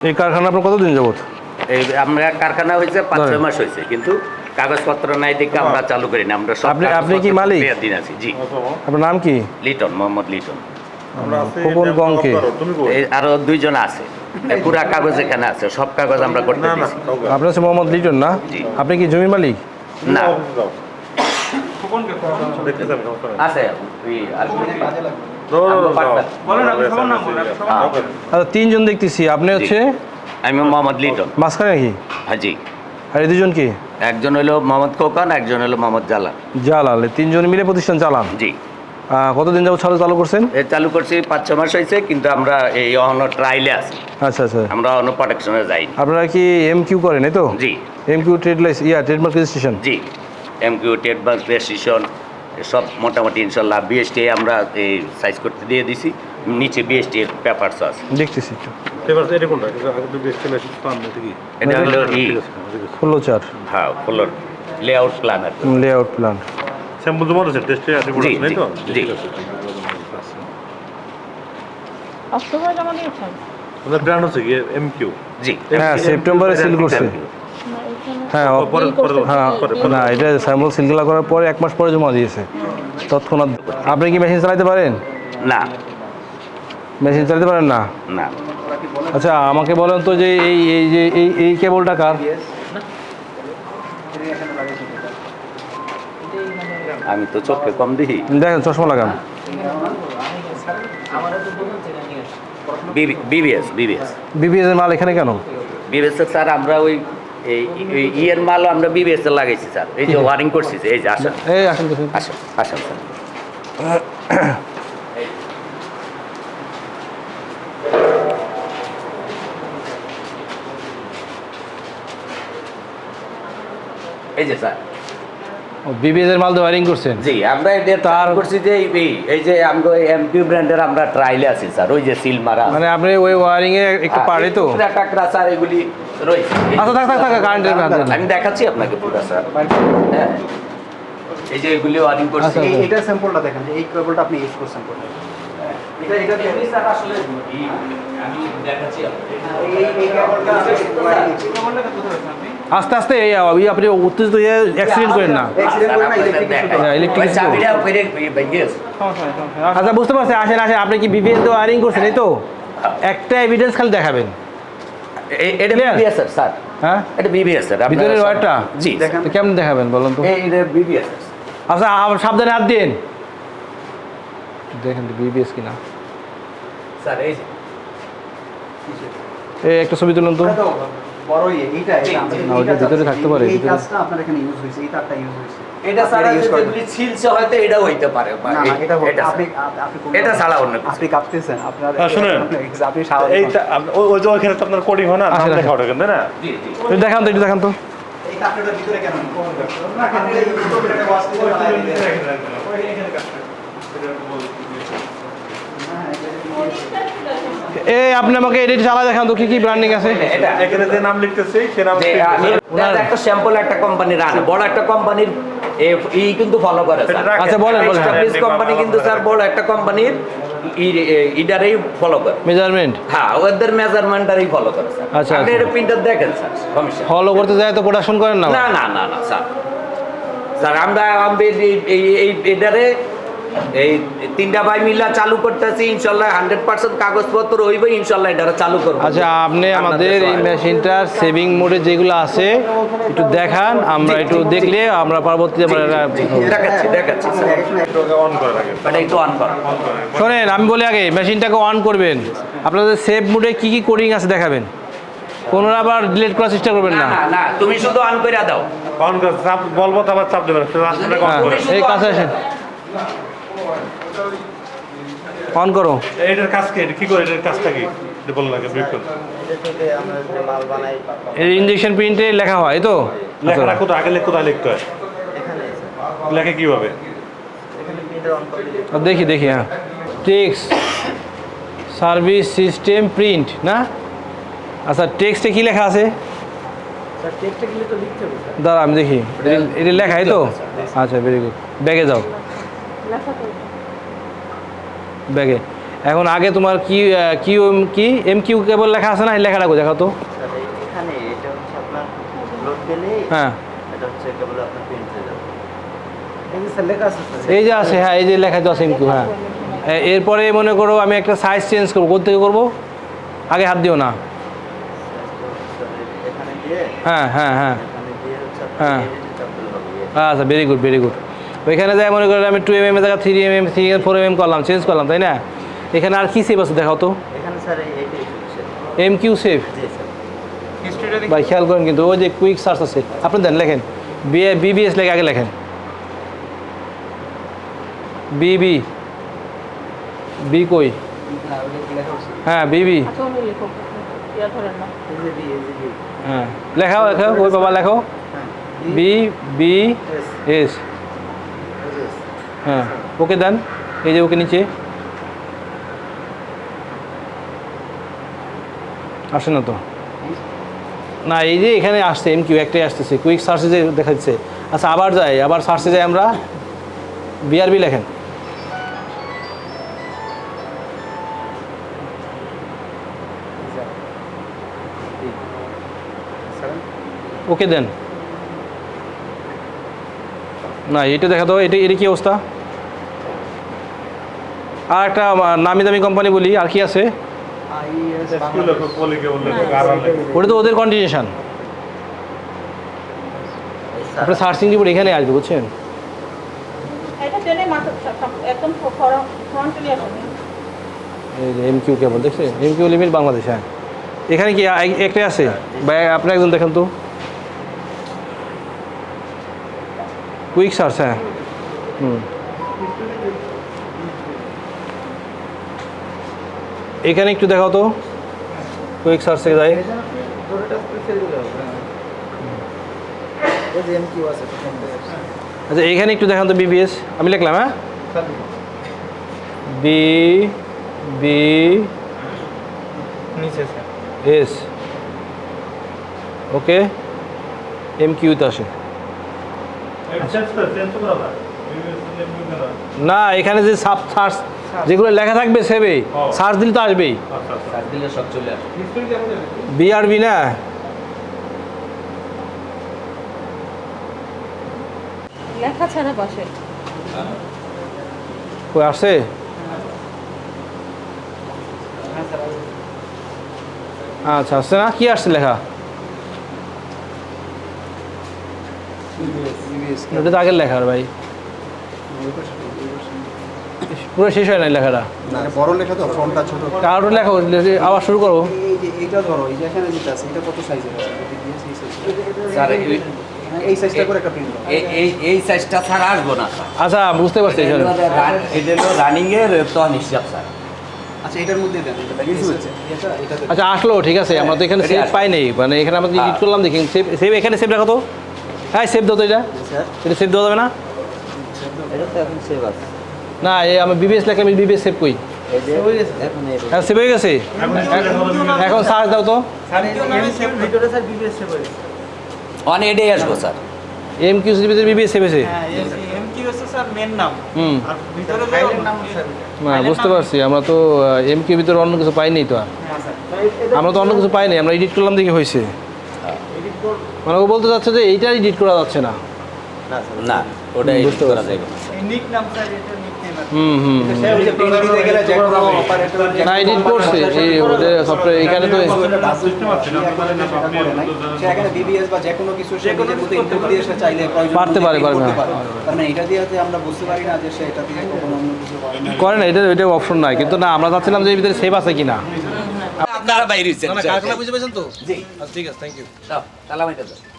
এই কারখানা আপনার কতদিন যাবত এই আমরা কারখানা হয়েছে পাঁচ ছয় মাস হয়েছে কিন্তু কাগজপত্র নাই দেখে আমরা চালু করি না আমরা আপনি- আপনি কি মালিক? দিন আছি জি। আপনার নাম কি? লিটন মোহাম্মদ লিটন। খোকন গংকে এই আরও দুইজন আছে পুরা কাগজ এখানে আছে সব কাগজ আমরা করতে দিয়েছি আপনার হচ্ছে মোহাম্মদ লিটন না? জি। আপনি কি জমি মালিক? না। আছে হ্যাঁ। তিনজন দেখতেছি আপনি হচ্ছে? আমি মোহাম্মদ লিটন। মাঝখানে নাকি হ্যাঁ জি। আর এই দুজন কি? একজন হলো মোহাম্মদ খোকন একজন হলো মোহাম্মদ জালাল। জালাল তিনজন মিলে প্রতিষ্ঠান চালান? জি। কতদিন যাবত চালু চালু করছেন? এ চালু করছি পাঁচ ছ মাস হয়েছে কিন্তু আমরা এই অন্য ট্রাইলে আছি। আচ্ছা আচ্ছা। আমরা অন্য প্রোটেকশনে যাইনি। আপনারা কি এম কিউ করেন এই তো? জি। এম কিউ ট্রেড লাইস ইয়া ট্রেডমার্ক রেজিস্ট্রেশন জি। এম কিউ বাস রেজিস্ট্রেশন সব মোটামুটি ইনশাল্লাহ বিএসটি আমরা এই সাইজ করতে দিয়ে দিছি। নিচে বিএসটি এর পেপারস আছে। দেখতেছি। একটু এটা হলো ই ষোলো চার। হ্যাঁ ফ্লোর লেআউট প্ল্যান আর। লেআউট প্ল্যান স্যাম্পল তোমার আছে টেস্টে আছে তো? জি, জি। ঠিক আছে। অক্টোবর জমা দিয়েছেন? আপনার ব্র্যান্ড হচ্ছে কি এমকিউ জি। হ্যাঁ সেপ্টেম্বরে সিল করছে। হ্যাঁ ও- পরে পরে হ্যাঁ পরে পরে না এটা স্যাম্পল সিলগুলা করার পরে এক মাস পরে জমা দিয়েছে তৎক্ষণাৎ আপনি কি মেশিন চালাতে পারেন না মেশিন চালাতে পারেন না না আচ্ছা আমাকে বলেন তো যে এই এই যে এই এই কেবলটা কার আমি তো চোখে কম দেখি দেখেন চশমা লাগান বিবিএস বিবিএস বিবিএস এর মাল এখানে কেন বিবিএস স্যার আমরা ওই এই ইয়ের মালও আমরা বিবিএস লাগাইছি স্যার। এই যে ওয়ারিং করছি যে, এই যে আসেন। এই আসেন আসেন। আসেন স্যার। এই যে স্যার। বিবিএস এর মাল দিয়ে ওয়ারিং করছেন? জি আমরা তার করছি যে এই- এই যে আমরা এমপিউ ব্র্যান্ডের আমরা ট্রাইলে আছি স্যার। ওই যে সিল মারা। মানে আপনি ওই ওয়ারিং এ একটু পারে তো? টাকরা স্যার এগুলি রয়েছে আচ্ছা থাক থাক থাক কারেন্টের আমি দেখাচ্ছি আপনাকে পুরো স্যার হ্যাঁ। এই যে এগুলি ওয়ারিং করছি। আচ্ছা, এটা স্যাম্পলটা দেখেন এই কেবলটা আপনি ইউজ করছেন কোথায়? এটা এটা এমনি স্যার আসলে আমি দেখাচ্ছি আপনাকে। এই এই কেবলটা আস্তে আস্তে এই আপনি উত্তেজিত হয়ে অ্যাক্সিডেন্ট করেন না। ইলেকট্রিক। হ্যাঁ। আচ্ছা বুঝতে পারছি আসেন আসেন আপনি কি ওয়ারিং করছেন? এই তো একটা এভিডেন্স খালি দেখাবেন। এটা বিবিএস স্যার স্যার। হ্যাঁ? এটা বিবিএস স্যার ভিতরের ওয়্যারটা জি দেখেন। কেমন দেখাবেন বলুন তো? এই বিবিএস আচ্ছা সাবধানে হাত দিন। দেখেন তো বিবিএস কিনা। স্যার এই এই একটা ছবি তুলুন তো বড় ইয়ে এইটা জি, এটা জি। আমাদের না, এই ওইটা কাজটা- ভিতরে থাকতে পারে, এই কাজটা আপনার এখানে ইউজ হয়েছে এই তারটা ইউজ হয়েছে। এটা আপনি ছাড়া যেগুলি ছিলছে হয়তো এটা হইতে পারে না এটা আপনি এটা ছাড়া অন্য কাঁপতেছেন আপনার হ্যাঁ, আপনি স্বাভাবিক ওই- ওই যে ওইখানে তো আপনার কোডিং হয় না নাম লেখা ওটা কিন্তু, না? জি জি। দেখান তো একটু দেখান তো। এই ভিতরে কেন? না এই আপনি আমাকে এডিট চালা দেখান তো কি কি ব্র্যান্ডিং আছে? এটা এখানে যে নাম লিখতেছে সে নাম আমি একটা স্যাম্পল একটা কোম্পানির আনে বড় একটা কোম্পানির ই কিন্তু ফলো করে আচ্ছা, বলেন, বলেন। এস্টাবলিশ কোম্পানি কিন্তু স্যার বড় একটা কোম্পানির ইডারেই ফলো করে। মেজারমেন্ট হ্যাঁ ওদের মেজারমেন্টারই ফলো করে স্যার আচ্ছা, আপনি আচ্ছা। এটা প্রিন্টার দেখেন স্যার কমিশন ফলো করতে যায় তো প্রোডাকশন করেন না? না না না স্যার স্যার আমরা আমি এই- এই এই এটারে এই তিনটা ভাই মিলা চালু করতেছি ইনশাল্লাহ হান্ড্রেড পার্সেন্ট কাগজপত্র হইবে ইনশাল্লাহ এটা চালু করব। আচ্ছা আপনি আমাদের এই মেশিনটার সেভিং মোডে যেগুলো আছে একটু দেখান আমরা একটু দেখলে আমরা পরবর্তীতে দেখাচ্ছি দেখাচ্ছি অন করে রাখেন এটা একটু অন কর। শোনেন আমি বলি আগে মেশিনটাকে অন করবেন। আপনাদের সেভ মোডে কি কি কোডিং আছে দেখাবেন? কোনো আবার ডিলিট করার চেষ্টা করবেন না। না তুমি শুধু অন করে দাও। অন করে চাপ বলব তো আবার চাপ দেবেন এই কাছে আসেন অন করো। এইটার কাজ কি? কি করে? এটার কাজটা কি? বলুন আগে ব্রিফ করুন এই ইঞ্জেকশন প্রিন্টে লেখা হয় তো? লেখাটা কোথায় আগে লেখ কোথায় লিখতে হয়। লেখে কীভাবে? এখানে প্রিন্টার অন করে দিলে। আর দেখি দেখি হ্যাঁ। টেক্স সার্ভিস সিস্টেম প্রিন্ট না? আচ্ছা টেক্সটে কি লেখা আছে? স্যার টেক্সটে গেলে তো লিখতে হবে স্যার দাঁড়া আমি দেখি। এটা- এটা লেখা এই তো? আচ্ছা ভেরি গুড ব্যাগে যাও। ব্যাগে। এখন আগে তোমার কি কিউ এম কি? এম কিউ কেবল লেখা আছে না? এই লেখাটা দেখো তো। হ্যাঁ। এই যে আছে হ্যাঁ এই যে লেখা আছে এম কিউ হ্যাঁ। এরপরে মনে করো আমি একটা সাইজ চেঞ্জ করব। কোথেকে করব? আগে হাত দিও না। হ্যাঁ হ্যাঁ হ্যাঁ। হ্যাঁ। আচ্ছা ভেরি গুড ভেরি গুড ওইখানে যাই মনে করেন আমি টু এম এম এর জায়গা three M M three M four M M করলাম চেঞ্জ করলাম তাই না? এখানে আর কি সেভ আছে দেখাও তো? এম কিউ সেভ জি স্যার হিস্ট্রিটা ভাই খেয়াল করেন কিন্তু ওই যে কুইক সার্চ আছে। আপনি দেন লেখেন। বি বিবিএস লেখে আগে লেখেন। বিবি বি কই? হ্যাঁ বিবি আচ্ছা ইয়া হ্যাঁ। লেখাও লেখাও ওই বাবা লেখো বি বি এস হ্যাঁ ওকে দেন। এই যে ওকে নিচে। আসে না তো। না এই যে এখানে আসছে এম কিউ একটাই আসতেছে। কুইক সার্চে যে দেখাচ্ছে। আচ্ছা আবার যাই আবার সার্চে যাই আমরা। বিআরবি লেখেন। ওকে দেন। না এটা দেখা দাও এটা এটা কি অবস্থা? আর একটা নামি দামি কোম্পানি বলি আর কি আছে? ওটা তো ওদের কন্টিনিউশন আপনার সার্চিং রিপোর্ট এখানে আসবে বুঝছেন? এম কিউ কেবল দেখছেন? এম কিউ লিমিট বাংলাদেশ হ্যাঁ। এখানে কি একটাই আছে? ভাই আপনি একজন দেখেন তো। কুইক সার্চ হ্যাঁ। হুম। এখানে একটু দেখাও তো। কুইক সার্চ থেকে যাই। আচ্ছা এখানে একটু দেখান তো বিবিএস আমি লিখলাম হ্যাঁ? B B S okay. M কিউতে আসে চেঞ্জ করে চেঞ্জ করা না না এখানে যে সাব সার্চ যেগুলো লেখা থাকবে সেবে। সার্চ দিলে তো আসবেই। আচ্ছা আচ্ছা। সার দিলে সব চলে আসে বিআরবি না? লেখা ছাড়া পাশে কই আসছে? আচ্ছা আসছে না? কি আসছে লেখা? ওটা তো আগের লেখার ভাই। পুরো শেষ হয় না লেখাটা বড় লেখা তো ফন্টটা ছোট। কারোর লেখা আবার শুরু করো এই যে এইটা ধরো এই যে এখানে যেটা আছে এটা কত সাইজের আছে? স্যার এই- সাইজটা করে একটা প্রিন্ট এই এই এই সাইজটা স্যার আসব না আচ্ছা বুঝতে পারছি এটা হলো রানিং এর তো হিসাব স্যার। আচ্ছা এটার মধ্যে দেন এটা কিছু হচ্ছে এটা আচ্ছা আসলো ঠিক আছে। আমরা তো এখানে সেভ পাই নাই মানে এখানে আমরা এডিট হ্যাঁ। করলাম দেখি সেভ সেভ এখানে সেভ রাখো তো। হ্যাঁ সেভ দাও তো এটা। এটা সেভ দেওয়া যাবে না? এটা তো এখন সেভ আছে। না এই আমার বিবিএস লেখলাম বিবিএস সেভ এই হ্যাঁ সেভ হয়ে গেছে? এখন সার্চ দাও তো। অন এডেই আসব স্যার। এম কিউ সিবিতে বিবিএস সেভ হয়েছে? হ্যাঁ এম কি হচ্ছে স্যার নাম। হুম। আর ভিতরে ফাইলের নাম স্যার না বুঝতে পারছি। আমরা তো এম কিউ ভিতরে অন্য কিছু পাইনি তো। আর হ্যাঁ আমরা তো অন্য কিছু পাইনি আমরা এডিট করলাম দেখে হয়েছে। মানে ও বলতে চাচ্ছে যে এইটা এডিট করা যাচ্ছে না। না ওটা বুঝতে করা। যাবে নিক নাম স্যার এটা নিক হুম না এডিট করছে এই ওদের সফটওয়্যার এখানে তো সিস্টেম আছে না? আপনাদের নাম আপনি সে এখানে বিবিএস বা যে কোনো কিছু সে নিজের মধ্যে ইনপুট দিয়ে সে চাইলে পারতে পারে, পারবে, মানে এটা দিয়ে আমরা বুঝতে পারি না যে সে এটা দিয়ে কখনো অন্য কিছু করে না। করে না এটা এটা অপশন নাই। কিন্তু না আমরা চাচ্ছিলাম যে এর ভিতরে সেভ আছে কিনা। আপনারা বাইরে আপনারা বুঝে পেয়েছেন তো? জি। ঠিক আছে থ্যাংক ইউ তালা দাও।